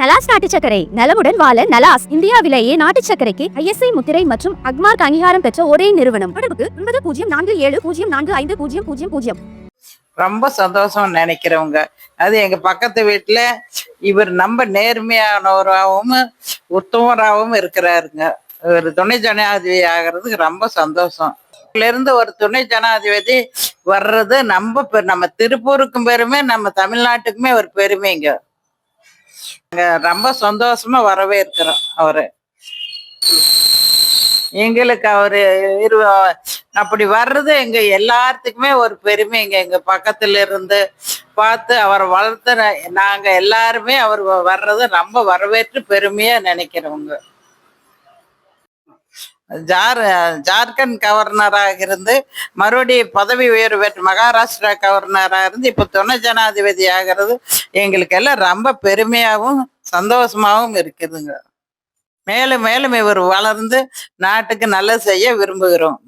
நலாஸ் நாட்டு சக்கரை நலமுடன் வாழ நலாஸ் இந்தியாவிலேயே நாட்டு சக்கரைக்கு ஐஎஸ்ஐ முத்திரை மற்றும் அக்மார்க் அங்கீகாரம் பெற்ற ஒரே நிறுவனம். தொடர்புக்கு ஒன்பது பூஜ்ஜியம் நான்கு ஏழு பூஜ்ஜியம் நான்கு ஐந்து பூஜ்ஜியம் பூஜ்ஜியம் பூஜ்ஜியம். ரொம்ப சந்தோஷம் நினைக்கிறவங்க. அது எங்க பக்கத்து வீட்டுல இவர் நம்ம நேர்மையானவராகவும் உத்தமராகவும் இருக்கிறாருங்க. இவர் துணை ஜனாதிபதி ஆகிறதுக்கு ரொம்ப சந்தோஷம். இருந்து ஒரு துணை ஜனாதிபதி வர்றது நம்ம நம்ம திருப்பூருக்கும் பெருமை நம்ம தமிழ்நாட்டுக்குமே ஒரு பெருமைங்க. ரொம்ப சந்தோஷமா வரவேற்கிறோம் அவரு. எங்களுக்கு அவரு இரு அப்படி வர்றது எங்க எல்லாத்துக்குமே ஒரு பெருமைங்க. எங்க பக்கத்துல இருந்து பார்த்து அவரை வளர்த்து நாங்க எல்லாருமே அவர் வர்றது ரொம்ப வரவேற்று பெருமையா நினைக்கிறவங்க. ஜார் ஜார்க்கண்ட் கவர்னராக இருந்து மறுபடியும் பதவி உயர்வு பெற்று மகாராஷ்டிரா கவர்னராக இருந்து இப்போ துணை ஜனாதிபதி ஆகிறது எங்களுக்கு எல்லாம் ரொம்ப பெருமையாகவும் சந்தோஷமாகவும் இருக்குதுங்க. மேலும் மேலும் இவர் வளர்ந்து நாட்டுக்கு நல்லது செய்ய விரும்புகிறோம்.